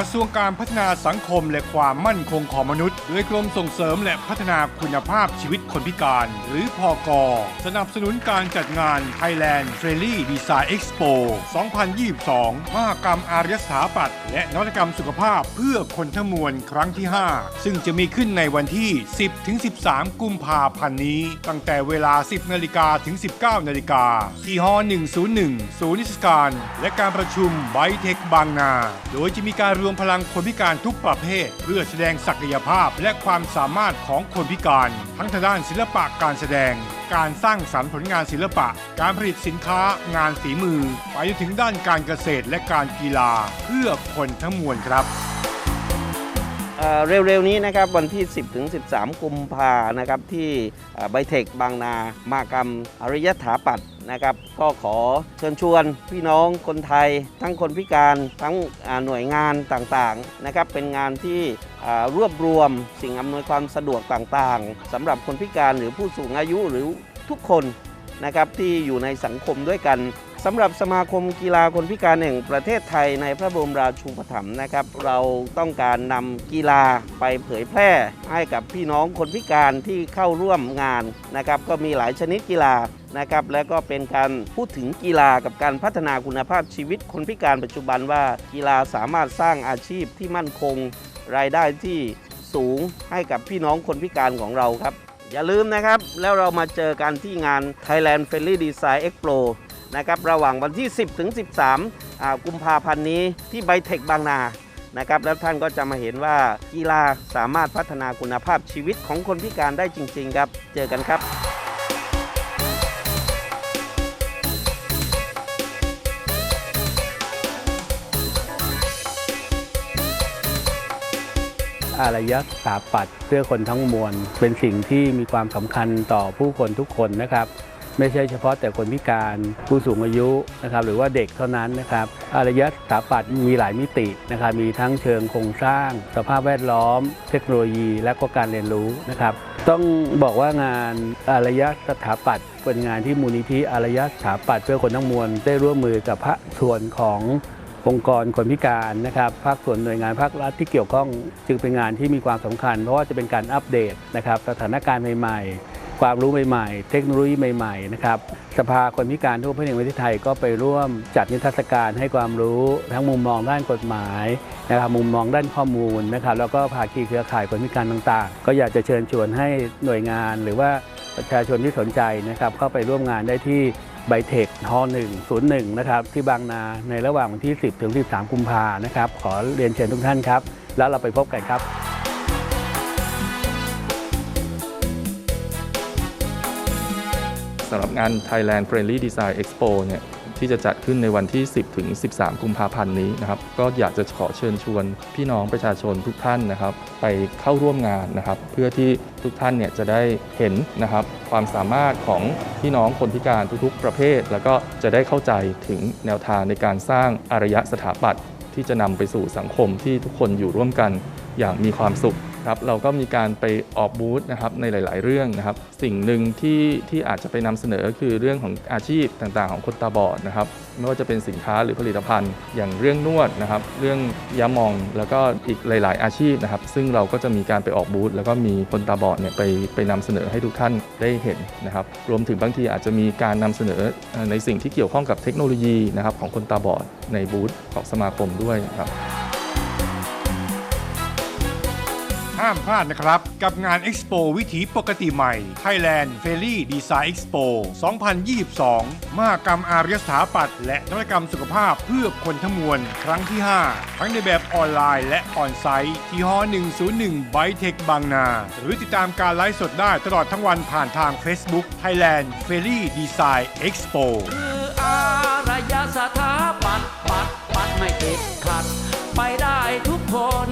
ระทรวงการพัฒนาสังคมและความมั่นคงของมนุษย์ โดยกรมส่งเสริมและพัฒนาคุณภาพชีวิตคนพิการ หรือพอกสนับสนุนการจัดงาน Thailand Friendly Design Expo 2022 มหกรรมอารยสถาปัตย์และนวัตกรรมสุขภาพเพื่อคนทั้งมวลครั้งที่ 5 ซึ่งจะมีขึ้นในวันที่ 10-13 กุมภาพันธ์นี้ ตั้งแต่เวลา 10นาฬิกาถึง 19นาฬิกาที่ฮ101 ศูนย์นิทรรศการ และการประชุมไบเทคบางนา โดยจะมีการรวมพลังคนพิการทุกประเภท เพื่อแสดงศักยภาพและความสามารถของคนพิการ ทั้งทางด้านศิลปะการแสดง การสร้างสรรค์ผลงานศิลปะ การผลิตสินค้างานฝีมือ ไปจนถึงด้านการเกษตรและการกีฬา เพื่อคนทั้งมวลครับ เร็วๆนี้นะครับวันที่ 10ถึง13 กุมภานะครับที่ไบเทคบางนามากรรมอริยถาปัตนะครับก็ขอเชิญชวนพี่น้องคนไทย ทั้งคนพิการทั้งหน่วยงานต่างๆนะครับเป็นงานที่รวบรวมสิ่งอำนวยความสะดวกต่างๆสำหรับคนพิการหรือผู้สูงอายุหรือทุกคนนะครับที่อยู่ในสังคมด้วยกัน สำหรับสมาคมกีฬาคนพิการแห่งประเทศไทยในพระบรมราชูปถัมภ์นะครับ เราต้องการนำกีฬาไปเผยแพร่ ให้กับพี่น้องคนพิการที่เข้าร่วมงานนะครับ ก็มีหลายชนิดกีฬานะครับ และก็เป็นการพูดถึงกีฬากับการพัฒนาคุณภาพชีวิตคนพิการปัจจุบันว่ากีฬาสามารถสร้างอาชีพที่มั่นคง รายได้ที่สูงให้กับพี่น้องคนพิการของเราครับ อย่าลืมนะครับ แล้วเรามาเจอกันที่งาน Thailand Friendly Design Expo นะครับระหว่างวันที่ 10 ถึง 13อ่ากุมภาพันธ์นี้ที่ไบเทคบางนานะครับแล้วท่านก็จะมาเห็นว่ากีฬาสามารถพัฒนาคุณภาพชีวิตของคนพิการได้จริง ๆ ครับ เจอกันครับอารยสถาปัตย์เพื่อคนทั้งมวล เป็นสิ่งที่มีความสำคัญต่อผู้คนทุกคนนะครับ ไม่ใช่เฉพาะแต่คนพิการผู้สูงอายุนะครับหรือว่าเด็กเท่านั้นนะครับอารยสถาปัตย์มีหลายมิตินะครับมีทั้งเชิงโครงสร้าง สภาพแวดล้อม เทคโนโลยี และก็การเรียนรู้นะครับต้องบอกว่างานอารยสถาปัตย์เป็นงานที่มูลนิธิอารยสถาปัตย์เพื่อคนทั้งมวลได้ร่วมมือกับภาคส่วนขององค์กรคนพิการนะครับภาคส่วนหน่วยงานภาครัฐที่เกี่ยวข้องจึงเป็นงานที่มีความสำคัญ เพราะว่าจะเป็นการอัปเดตนะครับสถานการณ์ใหม่ๆ ความรู้ใหม่ๆ เทคโนโลยีใหม่ๆนะครับสภาคนพิการทั่วประเทศประเทศไทยก็ไปร่วมจัดนิทรรศการให้ความรู้ทั้งมุมมองด้านกฎหมายนะครับมุมมองด้านข้อมูลนะครับแล้วก็ภาคีเครือข่ายคนพิการต่างๆ ก็อยากจะเชิญชวนให้หน่วยงาน หรือว่าประชาชนที่สนใจนะครับเข้าไปร่วมงานได้ที่ไบเทคฮอ101 นะครับ ที่บางนาในระหว่างวันที่ 10 ถึง 13 กุมภานะครับ ขอเรียนเชิญทุกท่านครับ แล้วเราไปพบกันครับำหรับงาน Thailand Friendly Design Expo เนี่ยที่จะจัดขึ้นในวันที่ 10 ถึง 13 กุมภาพันธ์นี้นะครับ ก็อยากจะขอเชิญชวนพี่น้องประชาชนทุกท่านนะครับ ไปเข้าร่วมงานนะครับ เพื่อที่ทุกท่านเนี่ยจะได้เห็นนะครับ ความสามารถของพี่น้องคนพิการทุกๆ ประเภท แล้วก็จะได้เข้าใจถึงแนวทางในการสร้างอารยสถาปัตย์ที่จะนำไปสู่สังคมที่ทุกคนอยู่ร่วมกันอย่างมีความสุข ครับเราก็มีการไปออกบูธนะครับในหลาย ๆ เรื่องนะครับ สิ่งหนึ่งที่ที่อาจจะไปนำเสนอคือเรื่องของอาชีพต่างๆ ของคนตาบอดนะครับไม่ว่าจะเป็นสินค้าหรือผลิตภัณฑ์ อย่างเรื่องนวดนะครับ เรื่องยามองแล้วก็อีกหลาย ๆ อาชีพนะครับ ซึ่งเราก็จะมีการไปออกบูธแล้วก็มีคนตาบอดเนี่ยไปไปนำเสนอให้ทุกท่านได้เห็นนะครับ รวมถึงบางทีอาจจะมีการนำเสนอในสิ่งที่เกี่ยวข้องกับเทคโนโลยีนะครับของคนตาบอดในบูธของสมาคมด้วยครับ ห้ามพลาดนะครับ กับงานเอ็กซ์โปวิถีปกติใหม่ Thailand Ferry Design Expo 2022 มหกรรมอารยสถาปัตย์และนวัตกรรมสุขภาพเพื่อคนทั้งมวล ครั้งที่ 5 ทั้งในแบบออนไลน์และออนไซต์ที่หอ101 b y t e c h บางนา หรือติดตามการไลฟ์สดได้ตลอดทั้งวันผ่านทาง Facebook Thailand Ferry Design Expo ไปได้ทุกคน